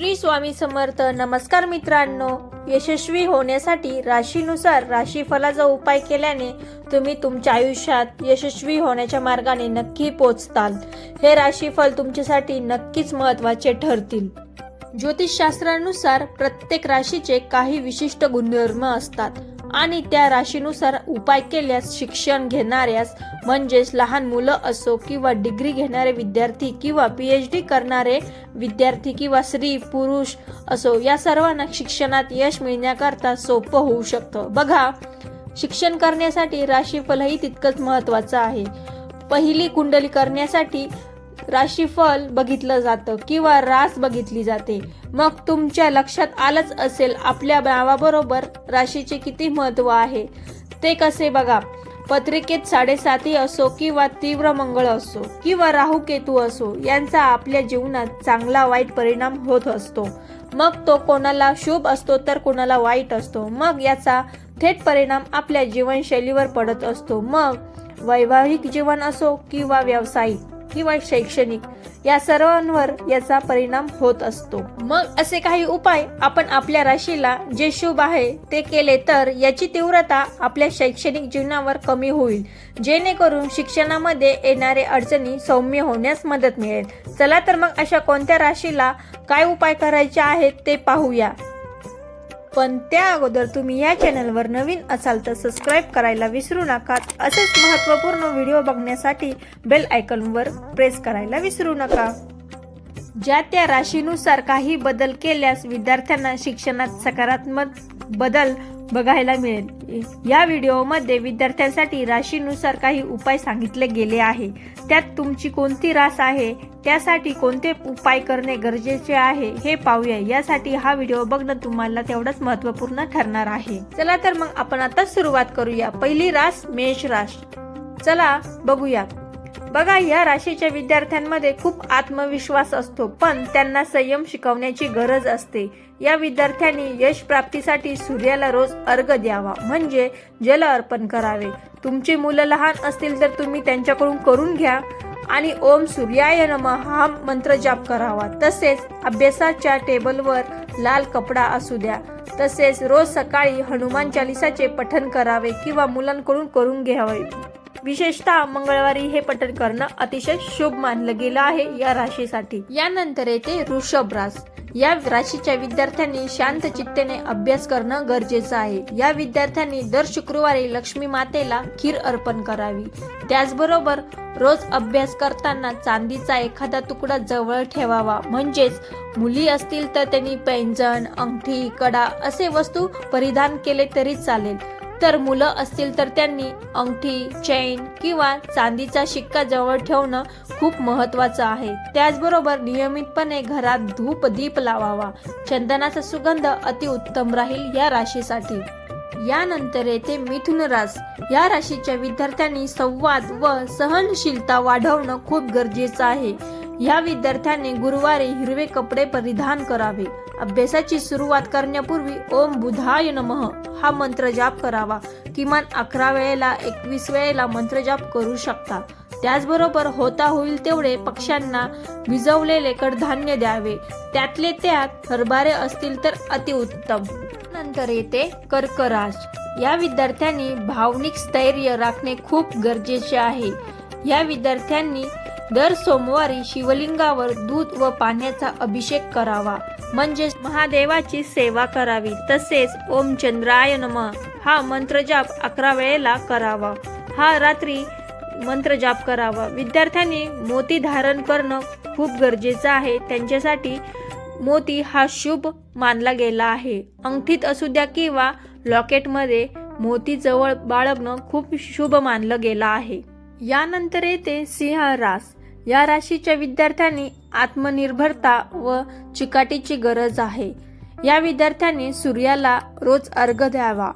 श्री स्वामी समर्थ. नमस्कार मित्रांनो. यशस्वी होण्यासाठी राशीनुसार राशीफलाचा उपाय केल्याने तुम्ही तुमच्या आयुष्यात यशस्वी होण्याच्या मार्गाने नक्की पोचताल. हे राशीफल तुमच्यासाठी नक्कीच महत्त्वाचे ठरतील. ज्योतिषशास्त्रानुसार प्रत्येक राशीचे काही विशिष्ट गुणधर्म असतात. आणि त्या राशीनुसार उपाय केल्यास शिक्षण घेणाऱ्यास म्हणजेच लहान मुलं असो किंवा डिग्री घेणारे विद्यार्थी किंवा पी एच डी करणारे विद्यार्थी किंवा स्त्री पुरुष असो या सर्वांना शिक्षणात यश मिळण्याकरता सोपं होऊ शकतं. बघा शिक्षण करण्यासाठी राशीफलही तितकंच महत्वाचं आहे. पहिली कुंडली करण्यासाठी राशीफल बघितलं जातं किंवा रास बघितली जाते. मग तुमच्या लक्षात आलंच असेल आपल्या नावाबरोबर राशीचे किती महत्त्व आहे. ते कसे बघा. पत्रिकेत साडेसाती असो किंवा तीव्र मंगळ असो किंवा राहू केतू असो यांचा आपल्या जीवनात चांगला वाईट परिणाम होत असतो. मग तो कोणाला शुभ असतो तर कोणाला वाईट असतो. मग याचा थेट परिणाम आपल्या जीवनशैलीवर पडत असतो. मग वैवाहिक जीवन असो किंवा व्यावसायिक. किंवा शैक्षणिक या सर्वांवर याचा परिणाम होत असतो. मग असे काही उपाय आपण आपल्या राशीला जे शुभ आहे ते केले तर याची तीव्रता आपल्या शैक्षणिक जीवनावर कमी होईल. जेणेकरून शिक्षणामध्ये येणारे अडचणी सौम्य होण्यास मदत मिळेल. चला तर मग अशा कोणत्या राशीला काय उपाय करायचे आहेत ते पाहूया. पण त्या अगोदर तुम्ही या चॅनलवर नवीन असाल तर सबस्क्राईब करायला विसरू नका. असेच महत्त्वपूर्ण व्हिडिओ बघण्यासाठी बेल आयकॉनवर प्रेस करायला विसरू नका. ज्या त्या राशीनुसार काही बदल केल्यास विद्यार्थ्यांना शिक्षणात सकारात्मक बदल बघायला मिळेल. या व्हिडिओमध्ये विद्यार्थ्यांसाठी राशीनुसार काही उपाय सांगितले गेले आहे. त्यात तुमची कोणती रास आहे? त्यासाठी कोणते उपाय करणे गरजेचे आहे? हे पाहूया. यासाठी हा व्हिडिओ बघणं तुम्हाला तेवढंच महत्त्वपूर्ण ठरणार आहे. चला तर मग आपण आता सुरुवात करूया. पहिली रास मेष रास चला बघूया. बघा या राशीच्या विद्यार्थ्यांमध्ये खूप आत्मविश्वास असतो पण त्यांना संयम शिकवण्याची गरज असते. या विद्यार्थ्यांनी यश प्राप्तीसाठी सूर्याला रोज अर्घ द्यावा म्हणजे जल अर्पण करावे. तुमची मुलं लहान असतील तर तुम्ही त्यांच्याकडून करून घ्या. आणि ओम सूर्याय नम हा मंत्र जाप करावा. तसेच अभ्यासाच्या टेबलवर लाल कपडा असू द्या. तसेच रोज सकाळी हनुमान चालिसाचे पठन करावे किंवा मुलांकडून करून घ्यावे. विशेषतः मंगळवारी हे पठण करणं अतिशय शुभ मानलं गेलं आहे या राशीसाठी. यानंतर येते वृषभ रास या राशीच्या विद्यार्थ्यांनी शांत चित्तेने अभ्यास करणं गरजेचं आहे. या विद्यार्थ्यांनी दर शुक्रवारी लक्ष्मी मातेला खीर अर्पण करावी. त्याचबरोबर रोज अभ्यास करताना चांदीचा एखादा तुकडा जवळ ठेवावा. म्हणजेच मुली असतील तर त्यांनी पैंजण अंगठी कडा असे वस्तू परिधान केले तरी चालेल. तर मुलं असतील तर त्यांनी अंगठी चैन किंवा चांदीचा शिक्का जवळ ठेवणं खूप महत्वाचं आहे. त्याचबरोबर नियमितपणे घरात धूप दीप लावावा. चंदनाचा सुगंध अतिउत्तम राहील या राशीसाठी. यानंतर येते मिथुन रास. या राशीच्या विद्यार्थ्यांनी संवाद व सहनशीलता वाढवणं खूप गरजेचं आहे. या विद्यार्थ्यांनी गुरुवारी हिरवे कपडे परिधान करावे. अभ्यासाची सुरुवात करण्यापूर्वी ओम बुधाय नमः हा मंत्र जाप करावा. किमान अकरा वेळेला एकवीस वेळेला मंत्र जाप करू शकता. त्याचबरोबर होता होईल तेवढे पक्ष्यांना भिजवलेले कडधान्य द्यावे. त्यातले त्यात हरभरे असतील तर अतिउत्तम नंतर येते कर्कराज. या विद्यार्थ्यांनी भावनिक स्थैर्य राखणे खूप गरजेचे आहे. या विद्यार्थ्यांनी दर सोमवारी शिवलिंगावर दूध व पाण्याचा अभिषेक करावा. म्हणजेच महादेवाची सेवा करावी. तसेच ओम चंद्राय नम. हा मंत्र जाप अकरा वेळेला करावा. हा रात्री मंत्र जाप करावा. विद्यार्थ्यांनी मोती धारण करणं खूप गरजेचं आहे. त्यांच्यासाठी मोती हा शुभ मानला गेला आहे. अंगठीत असू द्या किंवा लॉकेटमध्ये मोती जवळ बाळगणं खूप शुभ मानलं गेलं आहे. यानंतर येते सिंह रास या राशीच्या विद्यार्थ्यांनी आत्मनिर्भरता व चिकाटीची गरज आहे. या विद्यार्थ्यांनी सूर्याला रोज अर्घ द्यावा.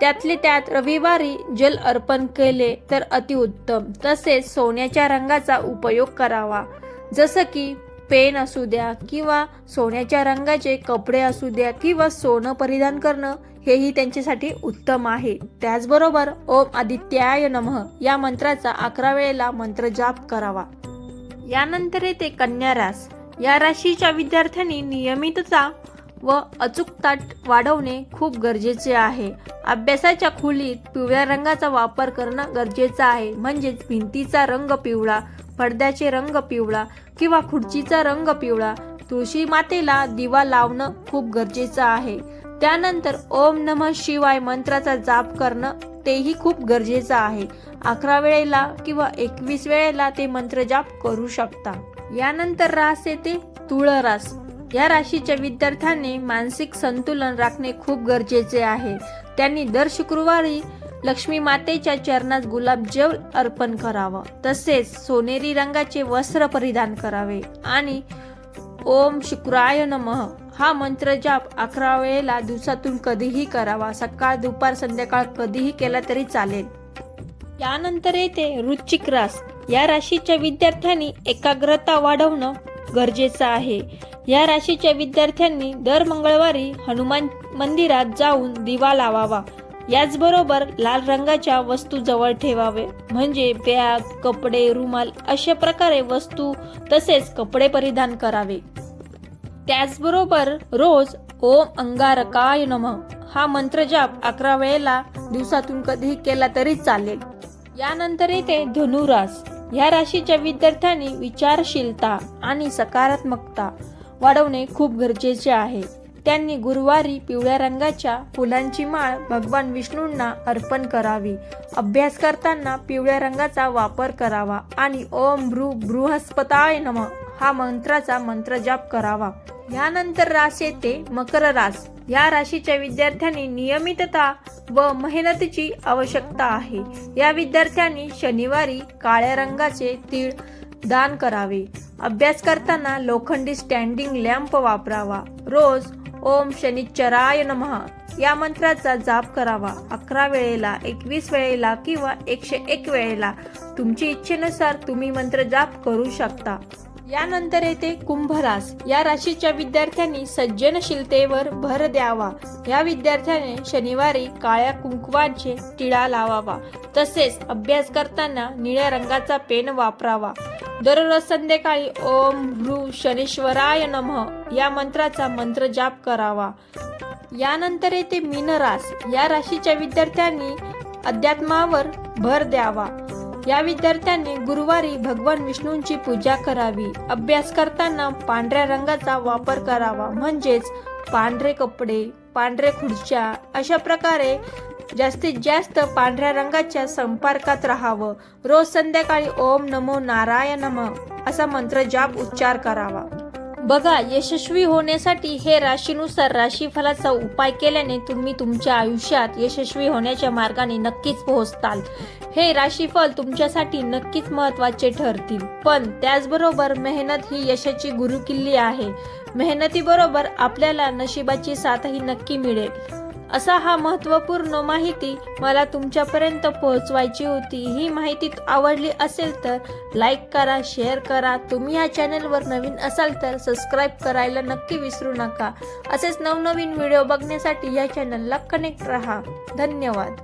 त्यातले त्यात रविवारी जल अर्पण केले तर अतिउत्तम तसेच सोन्याच्या रंगाचा उपयोग करावा. जसं की पेन असू द्या किंवा सोन्याच्या रंगाचे कपडे असू द्या किंवा सोनं परिधान करणं हेही त्यांच्यासाठी उत्तम आहे. त्याचबरोबर ओम आदित्याय नमः या मंत्राचा अकरा वेळेला मंत्र जाप करावा. यानंतर येते कन्या रास. या राशीच्या विद्यार्थ्यांनी नियमितता व अचूकता वाढवणे खूप गरजेचे आहे. अभ्यासाच्या खोलीत पिवळ्या रंगाचा वापर करणं गरजेचं आहे. म्हणजेच भिंतीचा रंग पिवळा पडद्याचे रंग पिवळा किंवा खुर्चीचा रंग पिवळा तुळशी मातेला दिवा लावणं खूप गरजेचं आहे. त्यानंतर ओम नमः शिवाय मंत्राचा जाप करणं तेही खूप गरजेचं आहे. अकरा वेळेला किंवा एकवीस वेळेला ते मंत्र जाप करू शकता. यानंतर रास येते तुळ रास या राशीच्या विद्यार्थ्यांनी मानसिक संतुलन राखणे खूप गरजेचे आहे. त्यांनी दर शुक्रवारी लक्ष्मी मातेच्या चरणात गुलाबजल अर्पण करावं. तसेच सोनेरी रंगाचे वस्त्र परिधान करावे. आणि ओम शुक्राय नमः. हा मंत्र जाप अकरा वेळेला दिवसातून कधीही करावा. सकाळ दुपार संध्याकाळ कधीही केला तरी चालेल. यानंतर येते रुचिक रास. या राशीच्या विद्यार्थ्यांनी एकाग्रता वाढवणं गरजेचं आहे. या राशीच्या विद्यार्थ्यांनी दर मंगळवारी हनुमान मंदिरात जाऊन दिवा लावावा. याचबरोबर लाल रंगाच्या वस्तू जवळ ठेवावे. म्हणजे बॅग कपडे रुमाल अशा प्रकारे वस्तू तसेच कपडे परिधान करावे. त्याचबरोबर रोज ओम अंगारकाय नम. हा मंत्र जाप अकरा वेळेला दिवसातून कधीही केला तरी चालेल. यानंतर येते धनुरास. या राशीच्या विद्यार्थ्यांनी विचारशीलता आणि सकारात्मकता वाढवणे खूप गरजेचे आहे. त्यांनी गुरुवारी पिवळ्या रंगाच्या फुलांची माळ भगवान विष्णूंना अर्पण करावी. अभ्यास करताना पिवळ्या रंगाचा वापर करावा आणि ओम भ्रू बृहस्पताय नम. हा मंत्राचा मंत्र जाप करावा. यानंतर रास येते मकर रास. या राशीच्या विद्यार्थ्यांनी नियमितता व मेहनतीची आवश्यकता आहे. या विद्यार्थ्यांनी शनिवारी काळ्या रंगाचे तीळ दान करावे. अभ्यास करताना लोखंडी स्टँडिंग लॅम्प वापरावा. रोज ओम शनिचराय नमः. या मंत्राचा जाप करावा. अकरा वेळेला एकवीस वेळेला किंवा एकशे एक वेळेला. तुमची इच्छेनुसार तुम्ही मंत्र जाप करू शकता. यानंतर येते कुंभरास. या राशीच्या विद्यार्थ्यांनी सज्जनशीलतेवर भर द्यावा. या विद्यार्थ्याने शनिवारी काळ्या कुंकवांचे टिळा लावावा. तसेच अभ्यास करताना निळ्या रंगाचा पेन वापरावा. दररोज संध्याकाळी ओम भ्रू शनीश्वराय नमः या मंत्राचा मंत्र जाप करावा. यानंतर येते मीनरास. या राशीच्या विद्यार्थ्यांनी अध्यात्मावर भर द्यावा. या विद्यार्थ्यांनी गुरुवारी भगवान विष्णूंची पूजा करावी. अभ्यास करताना पांढऱ्या रंगाचा वापर करावा. म्हणजेच पांढरे कपडे पांढरे खुर्च्या अशा प्रकारे जास्तीत जास्त पांढऱ्या रंगाच्या संपर्कात राहावं. रोज संध्याकाळी ओम नमो नारायण नम असा मंत्र जाप उच्चार करावा. बघा यशस्वी होण्यासाठी हे राशीनुसार राशीफलाचा उपाय केल्याने तुम्ही तुमच्या आयुष्यात यशस्वी होण्याच्या मार्गाने नक्कीच पोहोचताल. हे राशीफल तुमच्यासाठी नक्कीच महत्त्वाचे ठरतील. पण त्याचबरोबर मेहनत ही यशाची गुरुकिल्ली आहे. मेहनतीबरोबर आपल्याला नशिबाची साथही नक्की मिळेल. असा हा महत्त्वपूर्ण माहिती मला तुमच्यापर्यंत पोहोचवायची होती. ही माहिती आवडली असेल तर लाईक करा शेअर करा. तुम्ही या चॅनलवर नवीन असाल तर सबस्क्राईब करायला नक्की विसरू नका. असेच नवनवीन व्हिडिओ बघण्यासाठी या चॅनलला कनेक्ट रहा. धन्यवाद.